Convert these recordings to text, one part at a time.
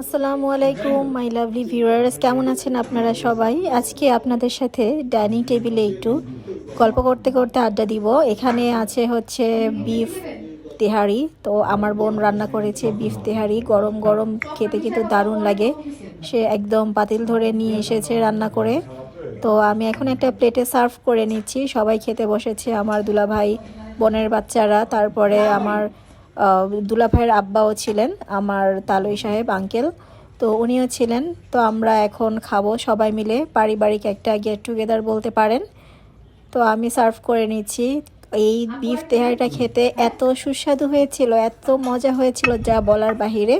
আসসালামু আলাইকুম my lovely viewers কেমন আছেন আপনারা সবাই? আজকে আপনাদের সাথে ডাইনিং টেবিলে একটু গল্প করতে করতে আড্ডা দিব। এখানে আছে হচ্ছে বিফ তেহারি। তো আমার বোন রান্না করেছে বিফ তেহারি। গরম গরম খেতে কিন্তু দারুণ লাগে। সে একদম পাতিল ধরে নিয়ে এসেছে রান্না করে। তো আমি এখন একটা প্লেটে সার্ভ করে নিচ্ছি। সবাই খেতে বসেছে। আমার দুলাভাই, বোনের বাচ্চারা, তারপরে আমার দুলাভাইয়ের আব্বাও ছিলেন, আমার তালই সাহেব, আঙ্কেল। তো উনিও ছিলেন। তো আমরা এখন খাব সবাই মিলে, পারিবারিক একটা গেট টুগেদার বলতে পারেন। তো আমি সার্ভ করে নিচ্ছি। এই বিফ তেহারিটা খেতে এত সুস্বাদু হয়েছিল, এত মজা হয়েছিল যা বলার বাহিরে।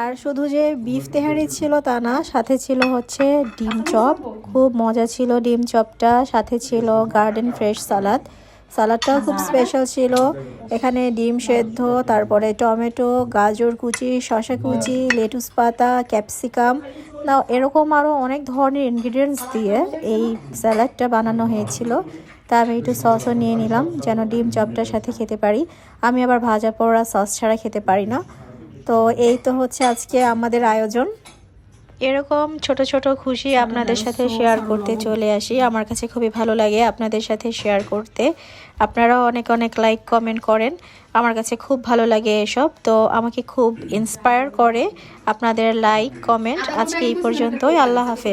আর শুধু যে বিফ তেহারি ছিল তা না, সাথে ছিল হচ্ছে ডিম চপ। খুব মজা ছিল ডিম চপটা, সাথে ছিল গার্ডেন ফ্রেশ সালাদ সালাদটাও খুব স্পেশাল ছিল। এখানে ডিম সেদ্ধ তারপরে টমেটো গাজর কুচি শশা কুচি লেটুস পাতা ক্যাপসিকাম। না এরকম আরও অনেক ধরনের ইনগ্রিডিয়েন্টস দিয়ে এই স্যালাডটা বানানো হয়েছিল। তা আমি একটু সসও নিয়ে নিলাম যেন ডিম চপটার সাথে খেতে পারি। আমি আবার ভাজা পোড়া সস ছাড়া খেতে পারি না। তো এই তো হচ্ছে আজকে আমাদের আয়োজন। এরকম ছোট ছোট খুশি আপনাদের সাথে শেয়ার করতে চলে আসি। আমার কাছে খুবই ভালো লাগে আপনাদের সাথে শেয়ার করতে। আপনারাও অনেক অনেক লাইক কমেন্ট করেন। আমার কাছে খুব ভালো লাগে এসব। তো আমাকে খুব ইন্সপায়ার করে আপনাদের লাইক কমেন্ট আজকে এই পর্যন্তই। আল্লাহ হাফেজ।